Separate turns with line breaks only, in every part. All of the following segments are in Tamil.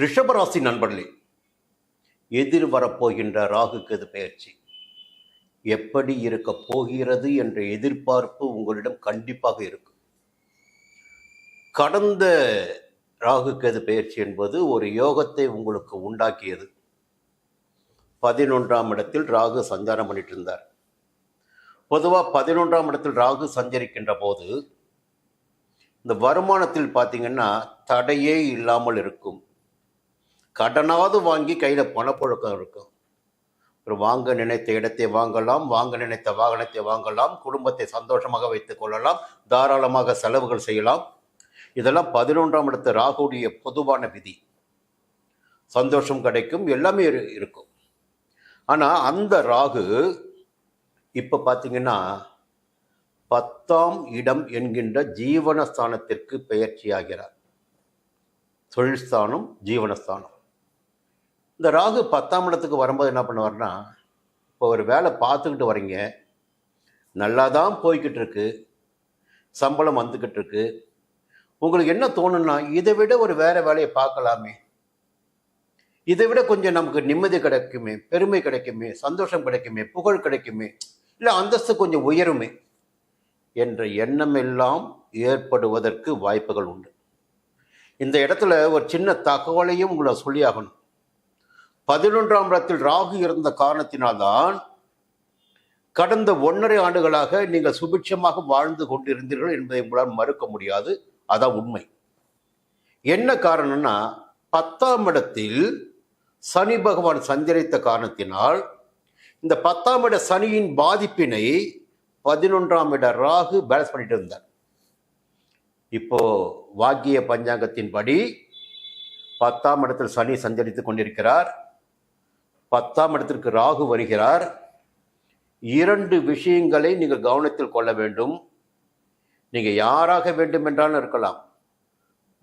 ரிஷபராசி நண்பர்களே எதிர் வரப்போகின்ற ராகு கேது பயிற்சி எப்படி இருக்க போகிறது என்ற எதிர்பார்ப்பு உங்களிடம் கண்டிப்பாக இருக்கும். கடந்த ராகு பயிற்சி என்பது ஒரு யோகத்தை உங்களுக்கு உண்டாக்கியது. பதினொன்றாம் இடத்தில் ராகு சஞ்சாரம் பண்ணிட்டு இருந்தார். பொதுவாக பதினொன்றாம் இடத்தில் ராகு சஞ்சரிக்கின்ற போது இந்த வருமானத்தில் பார்த்தீங்கன்னா தடையே இல்லாமல் இருக்கும். கடனாவது வாங்கி கையில் பணப்புழக்கம் இருக்கும். ஒரு வாங்க நினைத்த இடத்தை வாங்கலாம் வாங்க நினைத்த வாகனத்தை வாங்கலாம் குடும்பத்தை சந்தோஷமாக வைத்துக் கொள்ளலாம் தாராளமாக செலவுகள் செய்யலாம். இதெல்லாம் பதினொன்றாம் இடத்து ராகுடைய பொதுவான விதி. சந்தோஷம் கிடைக்கும் எல்லாமே இருக்கும். ஆனால் அந்த ராகு இப்போ பார்த்தீங்கன்னா பத்தாம் இடம் என்கின்ற ஜீவனஸ்தானத்திற்கு பெயர்ச்சியாகிறார். தொழில்ஸ்தானம் ஜீவனஸ்தானம். இந்த ராகு பத்தாம் இடத்துக்கு வரும்போது என்ன பண்ணுவார்னா இப்போ ஒரு வேலை பார்த்துக்கிட்டு வரீங்க நல்லா தான் போய்கிட்டு இருக்கு சம்பளம் வந்துக்கிட்டு இருக்கு உங்களுக்கு என்ன தோணுன்னா இதை விட ஒரு வேற வேலையை பார்க்கலாமே. இதை விட கொஞ்சம் நமக்கு நிம்மதி கிடைக்குமே பெருமை கிடைக்குமே சந்தோஷம் கிடைக்குமே புகழ் கிடைக்குமே இல்லை அந்தஸ்து கொஞ்சம் உயருமே என்ற எண்ணம் எல்லாம் ஏற்படுவதற்கு வாய்ப்புகள் உண்டு. இந்த இடத்துல ஒரு சின்ன தகவலையும் உங்களை சொல்லியாகணும். பதினொன்றாம் இடத்தில் ராகு இருந்த காரணத்தினால்தான் கடந்த ஒன்றரை ஆண்டுகளாக நீங்கள் சுபிட்சமாக வாழ்ந்து கொண்டிருந்தீர்கள் என்பதை உங்களால் மறுக்க முடியாது. அதான் உண்மை. என்ன காரணம்னா பத்தாம் இடத்தில் சனி பகவான் சஞ்சரித்த காரணத்தினால் இந்த பத்தாம் இட சனியின் பாதிப்பினை பதினொன்றாம் இட ராகு பேலன்ஸ் பண்ணிட்டு இருந்தார். இப்போ வாக்கிய பஞ்சாங்கத்தின்படி பத்தாம் இடத்தில் சனி சஞ்சரித்து கொண்டிருக்கிறார். பத்தாம் இடத்திற்கு ராகு வருகிறார். இரண்டு விஷயங்களை நீங்கள் கவனத்தில் கொள்ள வேண்டும். நீங்கள் யாராக வேண்டுமென்றாலும் இருக்கலாம்.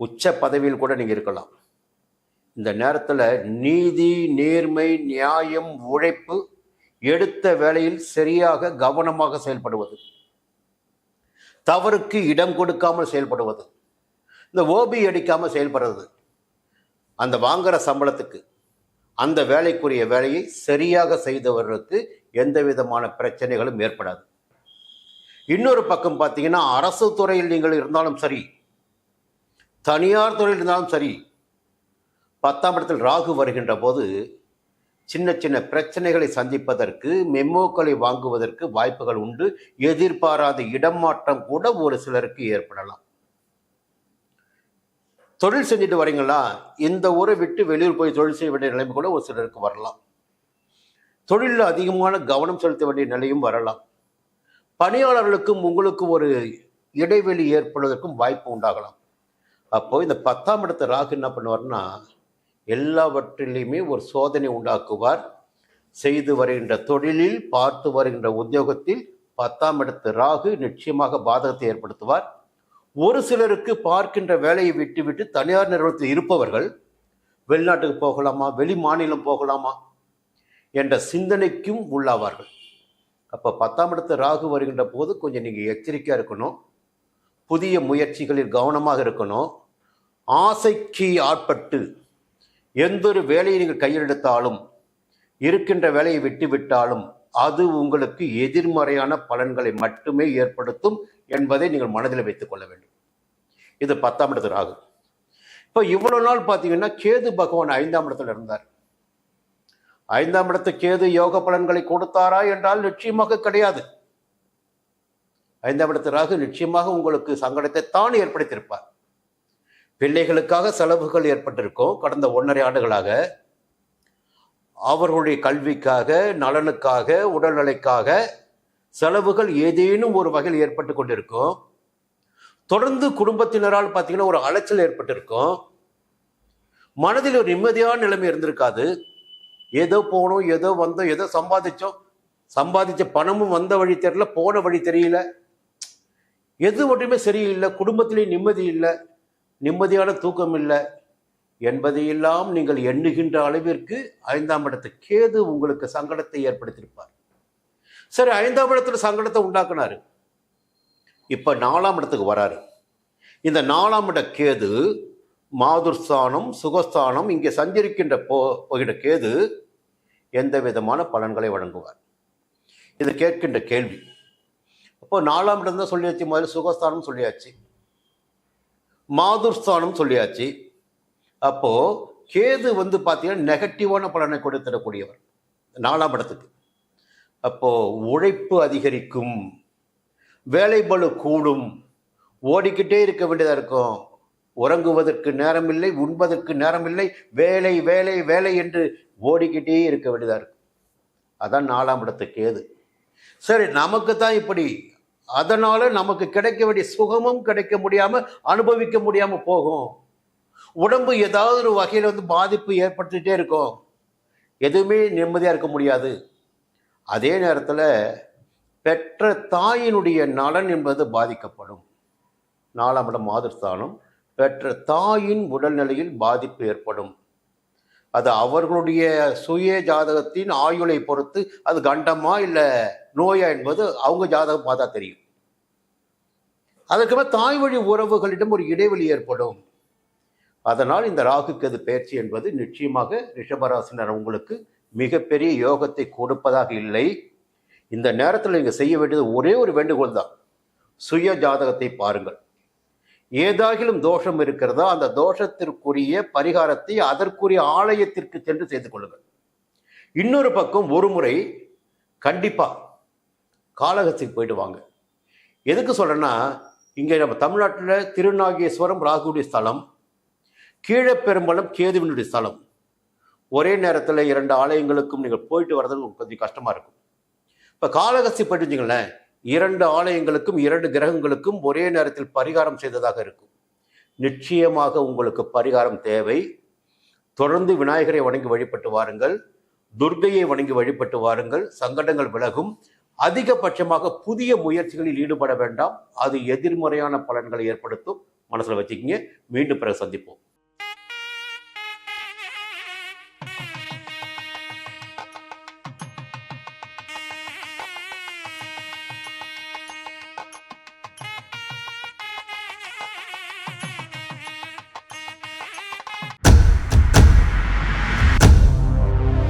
உச்ச பதவியில் கூட நீங்கள் இருக்கலாம். இந்த நேரத்தில் நீதி நேர்மை நியாயம் உழைப்பு எடுத்த வேலையில் சரியாக கவனமாக செயல்படுவது. தவறுக்கு இடம் கொடுக்காமல் செயல்படுவது. இந்த ஓபி அடிக்காமல் செயல்படுறது. அந்த வாங்குற சம்பளத்துக்கு. அந்த வேலைக்குரிய வேலையை சரியாக செய்தவர்களுக்கு எந்த விதமான பிரச்சனைகளும் ஏற்படாது. இன்னொரு பக்கம் பார்த்தீங்கன்னா அரசு துறையில் நீங்கள் இருந்தாலும் சரி தனியார் துறையில் இருந்தாலும் சரி பத்தாம் இடத்தில் ராகு வருகின்ற போது சின்ன சின்ன பிரச்சனைகளை சந்திப்பதற்கு மெமோக்களை வாங்குவதற்கு வாய்ப்புகள் உண்டு. எதிர்பாராத இடம் மாற்றம் கூட ஒரு சிலருக்கு ஏற்படலாம். தொழில் செஞ்சுட்டு வரீங்களா? இந்த ஊரை விட்டு வெளியூர் போய் தொழில் செய்ய வேண்டிய நிலைமை கூட ஒரு சிலருக்கு வரலாம். தொழிலில் அதிகமான கவனம் செலுத்த வேண்டிய நிலையும் வரலாம். பணியாளர்களுக்கும் உங்களுக்கு ஒரு இடைவெளி ஏற்படுவதற்கும் வாய்ப்பு உண்டாகலாம். அப்போ இந்த பத்தாம் இடத்து ராகு என்ன பண்ணுவார்னா எல்லாவற்றிலையுமே ஒரு சோதனை உண்டாக்குவார். செய்து வருகின்ற தொழிலில் பார்த்து வருகின்ற உத்தியோகத்தில் பத்தாம் இடத்து ராகு நிச்சயமாக பாதகத்தை ஏற்படுத்துவார். ஒரு சிலருக்கு பார்க்கின்ற வேலையை விட்டுவிட்டு தனியார் நிறுவனத்தில் இருப்பவர்கள் வெளிநாட்டுக்கு போகலாமா வெளி மாநிலம் போகலாமா என்ற சிந்தனைக்கும் உள்ளாவார்கள். அப்போ பத்தாம் இடத்து ராகு வருகின்ற போது கொஞ்சம் நீங்கள் எச்சரிக்கையாக இருக்கணும். புதிய முயற்சிகளில் கவனமாக இருக்கணும். ஆசைக்கு ஆட்பட்டு எந்த ஒரு வேலையை நீங்கள் கையில் எடுத்தாலும் இருக்கின்ற வேலையை விட்டுவிட்டாலும் அது உங்களுக்கு எதிர்மறையான பலன்களை மட்டுமே ஏற்படுத்தும் என்பதை நீங்கள் மனதில் வைத்துக் கொள்ள வேண்டும். இது பத்தாம் இடத்து ராகு. இப்போ இவ்வளவு நாள் பார்த்தீங்கன்னா கேது பகவான் ஐந்தாம் இடத்துல இருந்தார். ஐந்தாம் இடத்து கேது யோக பலன்களை கொடுத்தாரா என்றால் நிச்சயமாக கிடையாது. ஐந்தாம் இடத்து ராகு நிச்சயமாக உங்களுக்கு சங்கடத்தை தான் ஏற்படுத்தியிருப்பார். பிள்ளைகளுக்காக செலவுகள் ஏற்பட்டிருக்கும். கடந்த ஒன்றரை ஆண்டுகளாக அவர்களுடைய கல்விக்காக நலனுக்காக உடல்நிலைக்காக செலவுகள் ஏதேனும் ஒரு வகையில் ஏற்பட்டு கொண்டிருக்கும். தொடர்ந்து குடும்பத்தினரால் பார்த்தீங்கன்னா ஒரு அலைச்சல் ஏற்பட்டிருக்கும். மனதில் ஒரு நிம்மதியான நிலைமை இருந்திருக்காது. ஏதோ போனோம் ஏதோ வந்தோம் ஏதோ சம்பாதிச்சோம். சம்பாதிச்ச பணமும் வந்த வழி தெரியல போன வழி தெரியல. எது ஒன்றுமே சரியில்லை குடும்பத்திலே நிம்மதி இல்லை நிம்மதியான தூக்கம் இல்லை என்பதையெல்லாம் நீங்கள் எண்ணுகின்ற அளவிற்கு ஐந்தாம் இடத்து கேது உங்களுக்கு சங்கடத்தை ஏற்படுத்தியிருப்பார். சரி ஐந்தாம் இடத்துல சங்கடத்தை உண்டாக்குனார். இப்போ நாலாம் இடத்துக்கு வராரு. இந்த நாலாம் இட கேது மாதுர்ஸ்தானம் சுகஸ்தானம் இங்கே சஞ்சரிக்கின்ற போ போகிற கேது எந்த விதமான பலன்களை வழங்குவார்? இது கேட்கின்ற கேள்வி. அப்போ நாலாம் இடம் தான் சொல்லியாச்சு முதல்ல சுகஸ்தானம் சொல்லியாச்சு. மாதுர்ஸ்தானம் சொல்லியாச்சு. அப்போது கேது வந்து பார்த்தீங்கன்னா நெகட்டிவான பலனை கொடுத்துடக்கூடியவர். நாலாம் இடத்துக்கு. அப்போ உழைப்பு அதிகரிக்கும் வேலைபளு கூடும். ஓடிக்கிட்டே இருக்க வேண்டியதாக இருக்கும். உறங்குவதற்கு நேரமில்லை உண்பதற்கு நேரமில்லை வேலை வேலை வேலை என்று ஓடிக்கிட்டே இருக்க வேண்டியதாக இருக்கும். அதான் நாலாம் இடத்துக்கு ஏது சரி நமக்கு தான் இப்படி. அதனால நமக்கு கிடைக்க வேண்டிய சுகமும் கிடைக்க முடியாம அனுபவிக்க முடியாம போகும். உடம்பு ஏதாவது ஒரு வகையில் வந்து பாதிப்பு ஏற்பட்டுட்டே இருக்கும். எதுவுமே நிம்மதியாக இருக்க முடியாது. அதே நேரத்தில் பெற்ற தாயினுடைய நலன் என்பது பாதிக்கப்படும். நாலாம் இடம் மாதிர்ஸ்தானம் பெற்ற தாயின் உடல்நிலையில் பாதிப்பு ஏற்படும். அது அவர்களுடைய சுய ஜாதகத்தின் ஆயுளை பொறுத்து அது கண்டமா இல்லை நோயா என்பது அவங்க ஜாதகம் பார்த்தா தெரியும். அதுக்கப்புறம் தாய் வழி உறவுகளிடம் ஒரு இடைவெளி ஏற்படும். அதனால் இந்த ராகுக்கு அது பயிற்சி என்பது நிச்சயமாக ரிஷபராசினர் உங்களுக்கு மிகப்பெரிய யோகத்தை கொடுப்பதாக இல்லை. இந்த நேரத்தில் நீங்கள் செய்ய வேண்டியது ஒரே ஒரு வேண்டுகோள் தான். சுய ஜாதகத்தை பாருங்கள். ஏதாகிலும் தோஷம் இருக்கிறதா அந்த தோஷத்திற்குரிய பரிகாரத்தை அதற்குரிய ஆலயத்திற்கு சென்று செய்து கொள்ளுங்கள். இன்னொரு பக்கம் ஒரு முறை கண்டிப்பாக காலகத்துக்கு போயிட்டு வாங்க. எதுக்கு சொல்கிறேன்னா இங்கே நம்ம தமிழ்நாட்டில் திருநாகேஸ்வரம் ராகுடைய ஸ்தலம் கீழப்பெரும்பலம் கேதுவினுடைய ஸ்தலம். ஒரே நேரத்தில் இரண்டு ஆலயங்களுக்கும் நீங்கள் போயிட்டு வர்றது உங்களுக்கு கொஞ்சம் கஷ்டமாக இருக்கும். இப்போ காளகஸ்தி போயிட்டு வச்சிங்களேன் இரண்டு ஆலயங்களுக்கும் இரண்டு கிரகங்களுக்கும் ஒரே நேரத்தில் பரிகாரம் செய்ததாக இருக்கும். நிச்சயமாக உங்களுக்கு பரிகாரம் தேவை. தொடர்ந்து விநாயகரை வணங்கி வழிபட்டு வாருங்கள். துர்க்கையை வணங்கி வழிபட்டு வாருங்கள். சங்கடங்கள் விலகும். அதிகபட்சமாக புதிய முயற்சிகளில் ஈடுபட வேண்டாம். அது எதிர்மறையான பலன்களை ஏற்படுத்தும். மனசில் வச்சுக்கிங்க. மீண்டும் பிறகு சந்திப்போம்.